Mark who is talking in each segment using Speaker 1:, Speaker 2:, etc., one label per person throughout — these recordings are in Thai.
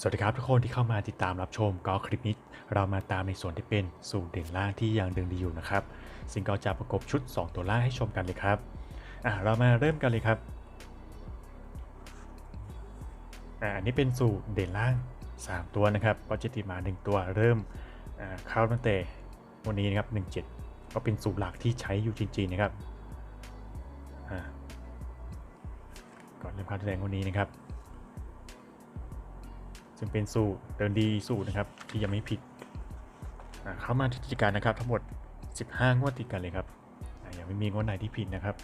Speaker 1: สวัสดีครับทุกคนที่เข้ามาติดตามรับชมก็คลิปนี้เรามาตามในส่วนที่เป็นสูตรเด่นล่างที่ยังดินดีอยู่นะครับซึ่งก็จะประกบชุด 2 ตัวล่างให้ชมกันเลยครับอะเรามาเริ่มกันเลยครับอะอันนี้เป็นสูตรเด่นล่าง 3 ตัวนะครับก็จะติดมา 1 ตัวเริ่มอ่าเข้าตั้งแต่วันนี้นะครับ17 ก็เป็นสูตรหลักที่ใช้อยู่จริงๆนะครับอ่าก่อนเริ่มเข้าแสดงวันนี้นะครับ ซึ่งเป็นสูตรเดินดีสูตรนะครับที่ยังไม่ผิดเข้ามาที่กิจการนะครับ ทั้งหมด 15 งวดติดกันเลยครับยังไม่มีงวดไหนที่ผิดนะครับ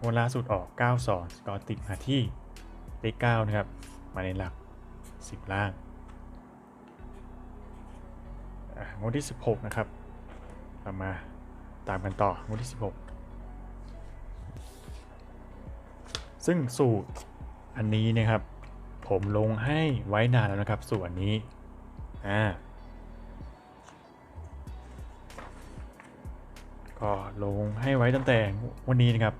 Speaker 1: งวดล่าสุดออก 92ก็ติดมาที่เลข9นะครับ มาในหลัก 10 ล่างงวดที่ 16 นะครับเรามาตามกันต่องวดที่ 16 ซึ่งสูตรอันนี้นะครับ ผมลงให้ไว้นานแล้วนะครับส่วนนี้อ่าก็ลงให้ไว้ตั้งแต่วันนี้นะครับ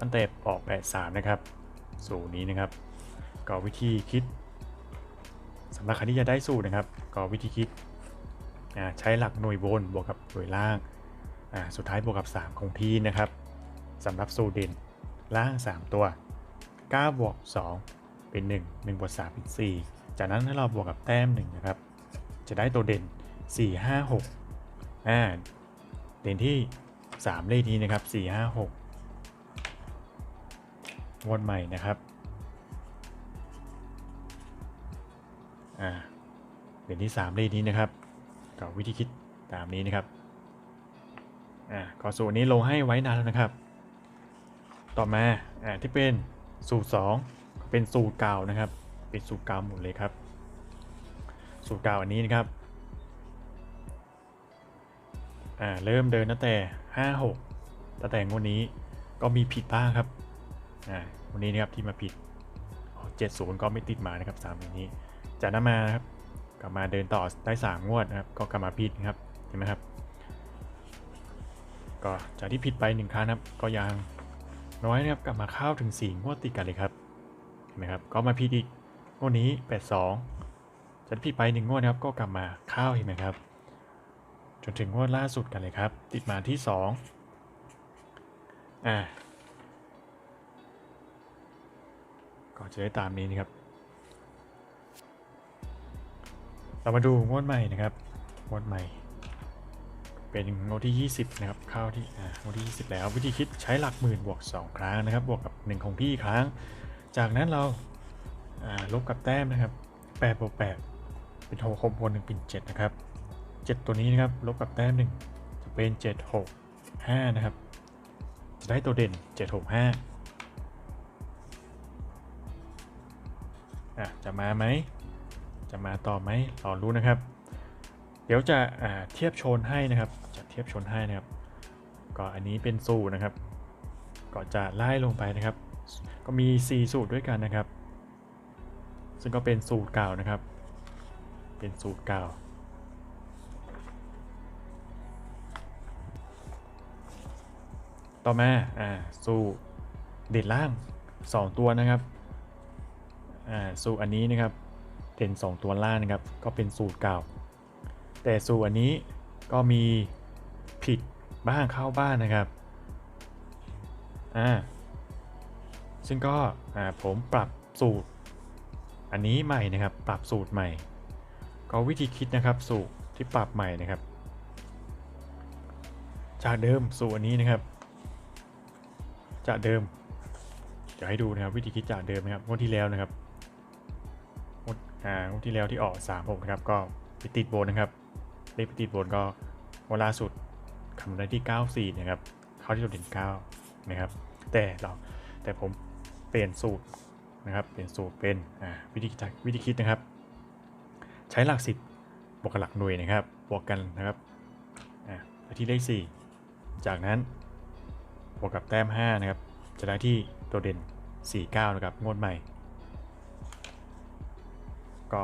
Speaker 1: ตั้งแต่ออก 83 นะครับ สูตรนี้นะครับ ก็วิธีคิดสำหรับใครที่จะได้สูตรนะครับ ก็วิธีคิดใช้หลักหน่วยบนบวกกับหน่วยล่างสุดท้ายบวกกับ 3 คงที่นะครับสำหรับสูตรเด่นล่าง 3 ตัว9บวก2 เป็น 1 1บวก3เป็น4จากนั้นถ้าเราบวกกับแต้ม1นะครับ จะได้ตัวเด่น 4 5 6อ่าเด่นที่ 3 เลขนี้นะครับ 4 5 6วนใหม่นะครับอ่าเด่นที่ 3 เลขนี้นะครับก็วิธีคิดตามนี้นะครับอ่าก็สูตรนี้ลงให้ไว้นานแล้วนะครับ ต่อมาอ่าที่เป็นสูตร2 เป็นสูตรเก่านะครับ เป็นสูตรเก่าหมดเลยครับ สูตรเก่าอันนี้นะครับอ่าเริ่มเดินตั้งแต่5 6ตั้งแต่งวดนี้ก็มีผิดบ้างครับอ่าวันนี้นะครับที่มาผิดเจ็ดศูนย์ก็ไม่ติดมานะครับสามอย่างนี้จากนั้นมานะครับกลับมาเดินต่อได้สามงวดนะครับ ก็กลับมาผิดนะครับเห็นไหมครับก็จากที่ผิดไปหนึ่งครั้งนะครับ ก็ยังน้อยนะครับกลับมาเข้าถึง4งวดติดกันเลยครับ ห็นไหมครับ ก็มาผิดอีกงวดนี้ 82จะผิดไปหนึ่งงวดนะครับ ก็กลับมาเข้าเห็นไหมครับ จนถึงงวดล่าสุดกันเลยครับ ติดมาที่ 2 อ่า ก็จะได้ตามนี้นะครับ เรามาดูงวดใหม่นะครับงวดใหม่ เป็นงวดที่ 20 นะครับ เข้าที่ อ่างวดที่ 20 แล้ว วิธีคิดใช้หลักหมื่นบวก 2 ครั้งนะครับ บวกกับ 1 ของพี่ครั้ง จากนั้นเราลบกับแต้มนะครับ8บวก8เป็น6คมบน1เป็น7นะครับ 7 ตัวนี้นะครับลบกับแต้ม 1 จะเป็น 7 6 5 นะครับ จะได้ตัวเด่น 7 6 5อะจะมาไหม จะมาต่อไหมรอรู้นะครับ เดี๋ยวจะเทียบโชนให้นะครับ จะเทียบโชนให้นะครับ ก็อันนี้เป็นสูนะครับ ก็จะไล่ลงไปนะครับ ก็มี 4 สูตรด้วยกันนะครับ ซึ่งก็เป็นสูตรเก่านะครับ เป็นสูตรเก่า ต่อมาอ่าสูตรเด่นล่าง 2 ตัวนะครับอ่าสูตรอันนี้นะครับเด่น2 ตัวล่างนะครับ ก็เป็นสูตรเก่า แต่สูตรอันนี้ก็มีผิดบ้างเข้าบ้างนะครับอ่า ซึ่งก็อ่าผมปรับสูตร อันนี้ใหม่นะครับ ปรับสูตรใหม่ ก็วิธีคิดนะครับสูตรที่ปรับใหม่นะครับ จากเดิมสูตรอันนี้นะครับ จากเดิม จะให้ดูนะครับวิธีคิดจากเดิมนะครับงวดที่แล้วนะครับงวดอ่างวดที่แล้วที่ออก3 6นะครับก็ไปติดโบนนะครับเลขไปติดโบนก็เวลาสุดคำได้ที่ 94 นะครับ เข้าที่ตัวเด่น9นะครับ แต่เราแต่ผม เปลี่ยนสูตรนะครับ เปลี่ยนสูตรเป็นวิธีคิดวิธีคิดนะครับ ใช้หลัก10บวกกับหลักหน่วยนะครับ บวกกันนะครับไปที่เลข 4 จากนั้นบวกกับแต้ม 5 นะครับ จะได้ที่ตัวเด่น 49 นะครับ งวดใหม่ ก็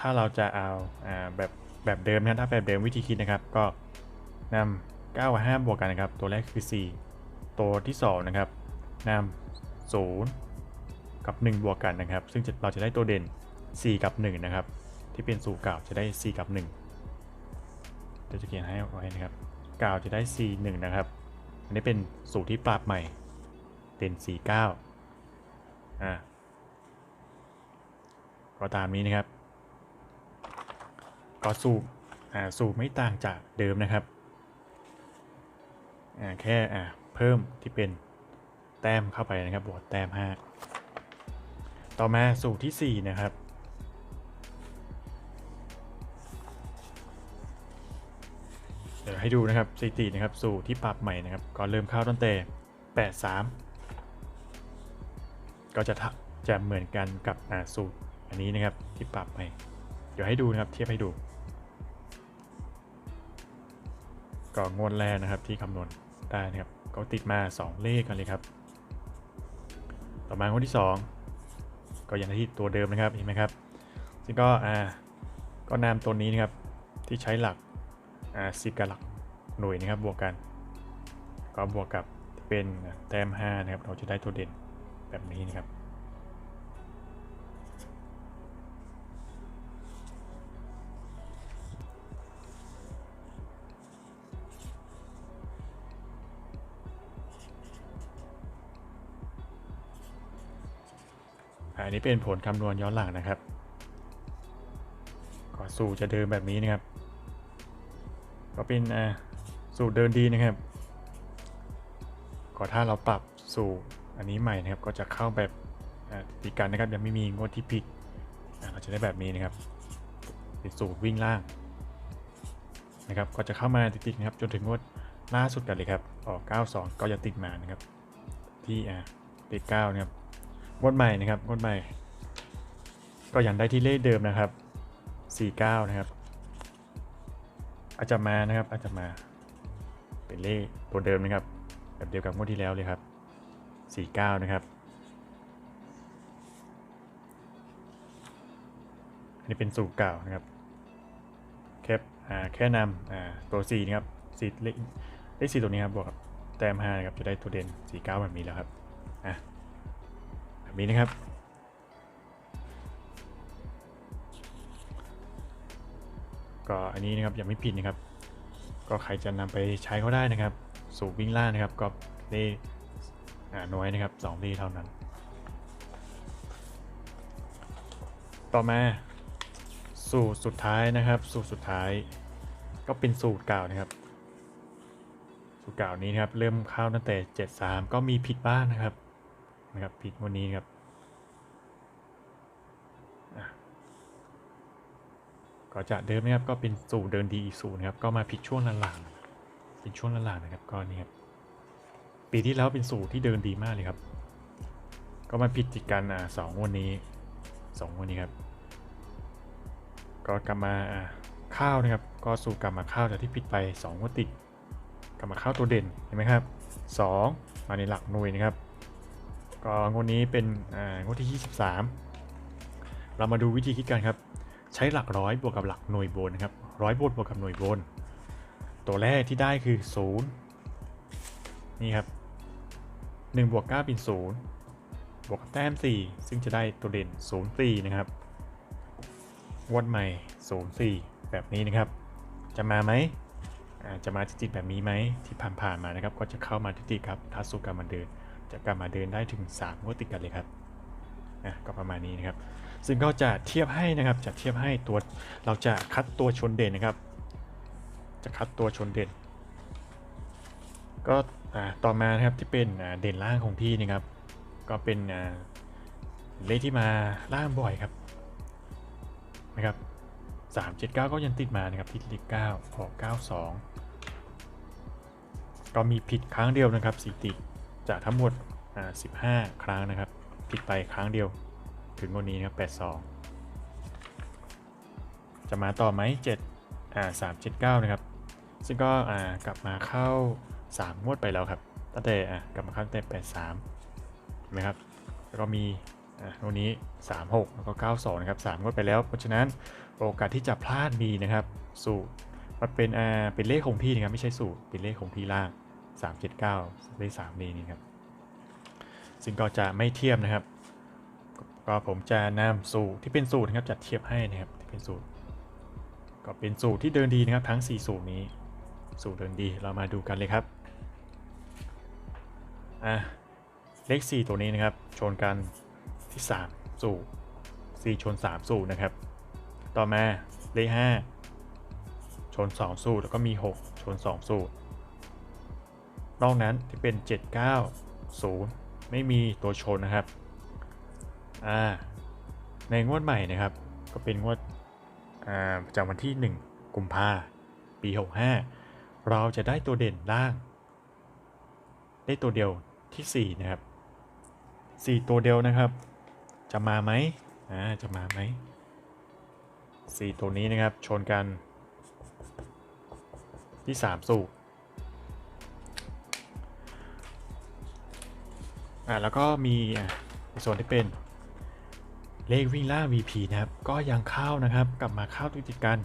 Speaker 1: ถ้าเราจะเอาอ่าแบบแบบเดิมนะถ้าแบบเดิมวิธีคิดนะครับ ก็นำ9กับ5บวกกันนะครับ ตัวแรกคือ 4 ตัวที่ 2 นะครับนำ 0 กับ 1 บวกกันนะครับ ซึ่งเราจะได้ตัวเด่น 4 กับ 1 นะครับ ที่เป็นสูตรเก่าจะได้ 4 กับ 1 เดี๋ยวจะเขียนให้ไว้นะครับเก่าจะได้ 4 1 นะครับ อันนี้เป็นสูตรที่ปรับใหม่ เด่น 4 9 อ่าก็ตามนี้นะครับ ก็สูตรอ่าสูตรไม่ต่างจากเดิมนะครับอ่าแค่อ่าเพิ่มที่เป็น แต้มเข้าไปนะครับบวกแต้ม 5 ต่อมาสูตรที่ 4 นะครับ เดี๋ยวให้ดูนะครับสถิตินะครับสูตรที่ปรับใหม่นะครับก็เริ่มเข้าตั้งแต่83 ก็จะจะเหมือนกันกับสูตรอันนี้นะครับที่ปรับใหม่เดี๋ยวให้ดูนะครับเทียบให้ดูก็งวดแรกนะครับที่คำนวณได้นะครับก็ติดมา 2 เลขกันเลยครับ ต่อมาคนที่ 2 ก็ยังที่ตัวเดิมนะครับเห็นไหมครับ ซึ่งก็อ่าก็นำตัวนี้นะครับที่ใช้หลักอ่าสิกับหลักหน่วยนะครับบวกกัน ก็บวกกับเป็นแต้ม5นะครับเราจะได้ตัวเด่นแบบนี้นะครับ อันนี้เป็นผลคำนวณย้อนหลังนะครับก็สูตรจะเดิมแบบนี้นะครับ ก็เป็นสูตรเดินดีนะครับ ก็ถ้าเราปรับสูตรอันนี้ใหม่นะครับ ก็จะเข้าแบบติดกันนะครับยังไม่มีงวดที่ผิดเราจะได้แบบนี้นะครับเป็นสูตรวิ่งล่างนะครับ ก็จะเข้ามาติดๆนะครับ จนถึงงวดล่าสุดกันเลยครับออก92 ก็จะติดมานะครับ ที่อ่าติด9นะครับ งวดใหม่นะครับงวดใหม่ ก็ยังได้ที่เลขเดิมนะครับ 49 นะครับ อาจจะมานะครับ อาจจะมา เป็นเลขตัวเดิมนะครับ แบบเดียวกับงวดที่แล้วเลยครับ 49 นะครับอันนี้เป็นสูตรเก่านะครับแค่อ่าแค่นำอ่าตัว4นะครับสีเลขเลข4ตัวนี้ครับบวกกับแต้ม5นะครับจะได้ตัวเด่น49แบบนี้แล้วครับ บบนี้นะครับ ก็อันนี้นะครับยังไม่ผิดนะครับ ก็ใครจะนำไปใช้ก็ได้นะครับ สูบวิ่งล่านะครับ ก็ได้อ่าน้อยนะครับสองเลขเท่านั้น ต่อมาสูตรสุดท้ายนะครับ สูตรสุดท้าย ก็เป็นสูตรเก่านะครับ สูตรเก่านี้นะครับ เริ่มเข้าตั้งแต่ 73 ก็มีผิดบ้างนะครับ นะครับผิดวันนี้ครับก็จะเดิมนะครับก็เป็นสูตรเดินดีอีกสูตรนะครับก็มาผิดช่วงหลังๆเป็นช่วงหลังๆนะครับก็นี่ครับปีที่แล้วเป็นสูตรที่เดินดีมากเลยครับ ก็มาผิดติดกันอ่าสองวันนี้สองวันนี้ครับก็กลับมาข้าวนะครับ ก็สูตรกลับมาข้าวจากที่ผิดไป2งวันติดกลับมาข้าวตัวเด่นเห็นไหมครับ 2 มาในหลักหน่วยนะครับ ก็งวดนี้เป็นอ่างวดที่ 23 เรามาดูวิธีคิดกันครับ ใช้หลักร้อยบวกกับหลักหน่วยบนนะครับร้อยบนบวกกับหน่วยบน ตัวแรกที่ได้คือ 0 นี่ครับ1บวก9เป็น 0 บวกกับแต้ม 4 ซึ่งจะได้ตัวเด่น 0 4 นะครับงวดใหม่ 0 4 แบบนี้นะครับ จะมาไหมอ่าจะมาติดๆแบบนี้ไหมที่ผ่านๆมานะครับ ก็จะเข้ามาติดๆครับถ้าสู้กลับมาเดิน จะกลับมาเดินได้ถึง3งวดติดกันเลยครับนะก็ประมาณนี้นะครับ ซึ่งก็จะเทียบให้นะครับจะเทียบให้ตัวเราจะคัดตัวชนเด่นนะครับ จะคัดตัวชนเด่น ก็ต่อมานะครับที่เป็นเด่นล่างของพี่นะครับ ก็เป็นเลขที่มาล่างบ่อยครับนะครับสามเจ็ดเก้าก็ยังติดมานะครับที่เลขเก้าออกเก้าสองก็มีผิดครั้งเดียวนะครับสถิติด จากทั้งหมด 15 ครั้งนะครับ ผิดไปครั้งเดียว ถึงวันนี้นะครับ82 จะมาต่อไหม7อ่า379 นะครับ ซึ่งก็อ่ากลับมาเข้า 3 งวดไปแล้วครับ ตั้งแต่อ่ากลับมาเข้าตั้งแต่83เห็นไหมครับ แล้วก็มีอ่าวันนี้ 36 แล้วก็ 92 นะครับ 3 งวดไปแล้ว เพราะฉะนั้นโอกาสที่จะพลาดมีนะครับ สูตรมันเป็นอ่าเป็นเลขคงที่นะครับ ไม่ใช่สูตร เป็นเลขคงที่ล่าง 379 เลข 3 นี้นี่ครับ ซึ่งก็จะไม่เทียบนะครับ ก็ผมจะนำสูตรที่เป็นสูตรนะครับจัดเทียบให้นะครับที่เป็นสูตร ก็เป็นสูตรที่เดินดีนะครับทั้ง 4 สูตรนี้ สูตรเดินดีเรามาดูกันเลยครับอะเลข 4 ตัวนี้นะครับ ชนกันที่ 3 สูตร4ชน 3 สูตรนะครับ ต่อมาเลข 5 ชน 2 สูตรแล้วก็มี 6 ชน 2 สูตร นอกนั้นที่เป็น 7 9 0 ไม่มีตัวชนนะครับอ่าในงวดใหม่นะครับ ก็เป็นงวดอ่าประจำวันที่ 1 กุมภาปี 65 เราจะได้ตัวเด่นล่าง ได้ตัวเดียวที่ 4 นะครับ 4 ตัวเดียวนะครับ จะมาไหมอ่าจะมาไหม4ตัวนี้นะครับชนกันที่ 3 สูบ อ่าแล้วก็มีในส่วนที่เป็นเลขวิ่งล่า VP นะครับ ก็ยังเข้านะครับ กลับมาเข้าติดติดกัน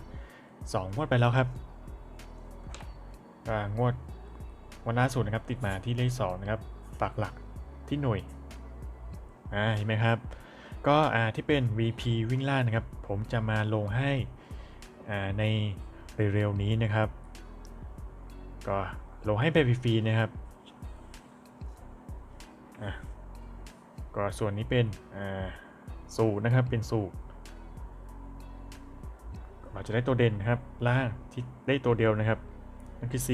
Speaker 1: 2 งวดไปแล้วครับอ่างวดวันล่าสุดนะครับติดมาที่เลข2นะครับปักหลักที่หน่วยอ่าเห็นไหมครับ ก็อ่าที่เป็น VP วิ่งล่านะครับ ผมจะมาลงให้อ่าในเร็วๆนี้นะครับ ก็ลงให้ไปฟรีๆนะครับ อะก็ส่วนนี้เป็นอ่าสูตรนะครับเป็นสูตรเราจะได้ตัวเด่นนะครับล่างที่ได้ตัวเดียวนะครับนั่นคือ4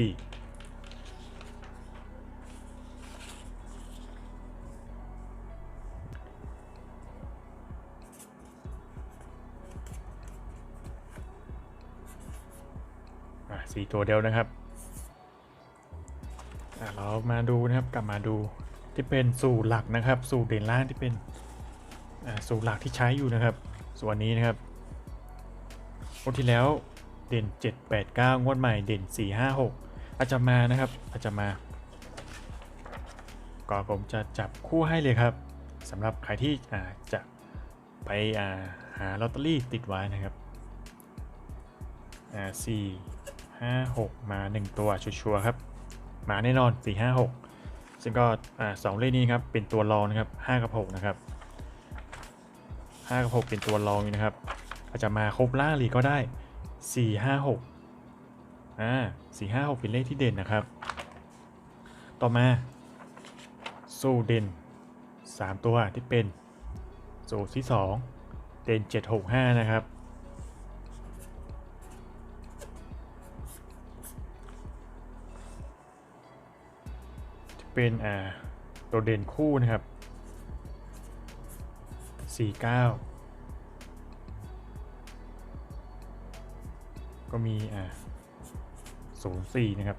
Speaker 1: อ่สี่ตัวเดียวนะครับเรามาดูนะครับกลับมาดู ที่เป็นสูตรหลักนะครับ สูตรเด่นล่างที่เป็นสูตรหลักที่ใช้อยู่นะครับ ส่วนนี้นะครับงวดที่แล้วเด่น 7 8 9 งวดใหม่เด่น 4 5 6 อาจจะมานะครับ อาจจะมาก็ผมจะจับคู่ให้เลยครับสำหรับใครที่อาจะไปาหาลอตเตอรี่ติดไว้นะครับสี่ห้าหกมา 1 ตัวชัวร์ครับ มาแน่นอน 4 5 6 ซึ่งก็สองเลขนี้ครับเป็นตัวรองนะครับ5กับ6นะครับ5กับ6เป็นตัวรองนะครับอาจจะมาครบล่างหรือก็ได้ 4 5 6อ่า4 5 6 เป็นเลขที่เด่นนะครับ ต่อมาสูตรเด่น 3 ตัวที่เป็นสูตรที่ 2 เด่น 7 6 5 นะครับ เป็นอ่าตัวเด่นคู่นะครับ 49 ก็มีอ่า04 นะครับ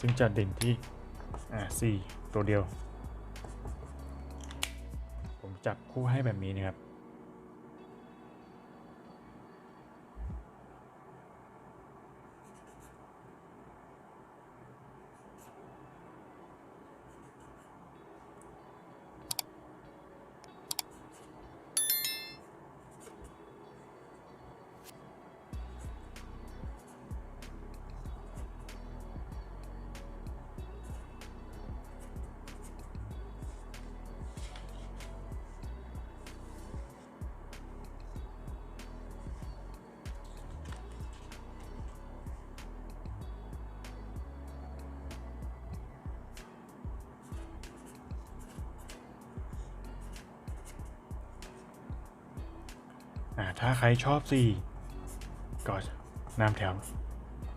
Speaker 1: ซึ่งจะเด่นที่อ่า4ตัวเดียว ผมจับคู่ให้แบบนี้นะครับ ถ้าใครชอบ4ก็นำแถว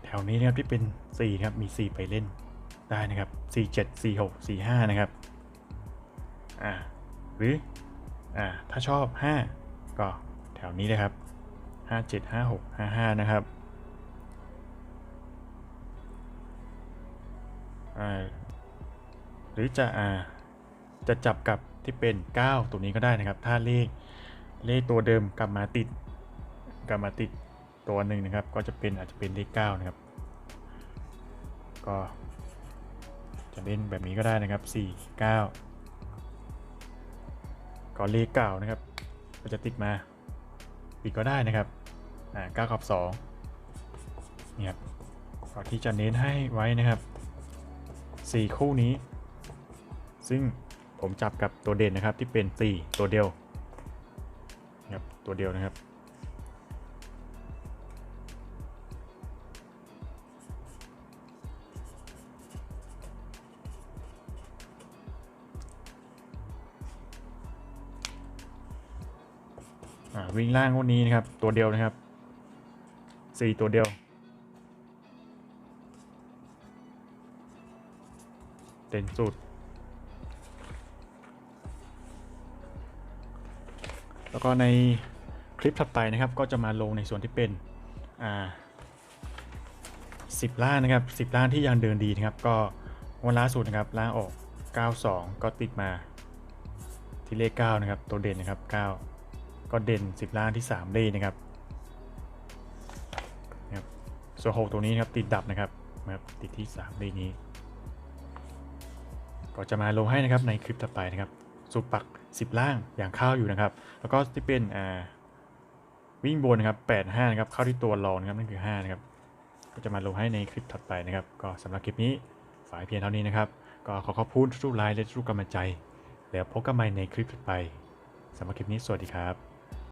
Speaker 1: แถวนี้นะครับที่เป็น4ครับมี4ไปเล่นได้นะครับ4 7 4 6 4 5นะครับอ่าหรืออ่าถ้าชอบ 5 ก็แถวนี้นะครับ 5 7 5 6 5 5 นะครับอ่าหรือจะอ่าจะจับกับที่เป็น 9 ตัวนี้ก็ได้นะครับ ถ้าเลข เลขตัวเดิมกลับมาติดกลับมาติดตัวหนึ่งนะครับ ก็จะเป็นอาจจะเป็นเลข9นะครับ ก็จะเล่นแบบนี้ก็ได้นะครับ4 9ก็เลขเก่านะครับ ก็จะติดมาอีกก็ได้นะครับอ่า9กับ2เนี่ยครับก็ที่จะเน้นให้ไว้นะครับ4คู่นี้ ซึ่งผมจับกับตัวเด่นนะครับที่เป็น 4 ตัวเดียว ตัวเดียวนะครับอ่าวิ่งล่างวันนี้นะครับ ตัวเดียวนะครับสี่ตัวเดียวเด่นสุดแล้วก็ใน คลิปถัดไปนะครับก็จะมาลงในส่วนที่เป็นอ่าสิบล้านนะครับสิบล้านที่ยังเดินดีนะครับ ก็วันล่าสุดนะครับล่างออก 92 ก็ติดมาที่เลข9นะครับ ตัวเด่นนะครับ 9 ก็เด่น 10 ล้านที่ 3 เลขนะครับนะครับส่วน6ตัวนี้นะครับติดดับนะครับนะครับติดที่ 3 เลขนี้ ก็จะมาลงให้นะครับในคลิปต่อไปนะครับ สุปัก 10 ล่างอย่างเข้าวอยู่นะครับ แล้วก็ที่เป็นอ่า วิ่งบนนะครับ8 5นะครับเข้าที่ตัวรองนะครับนั่นคือ5นะครับก็จะมาลงให้ในคลิปถัดไปนะครับ ก็สำหรับคลิปนี้ฝากเพียงเท่านี้นะครับ ก็ขอขอบคุณทุกไลค์และทุกกำลังใจ แล้วพบกันใหม่ในคลิปถัดไปสำหรับคลิปนี้สวัสดีครับ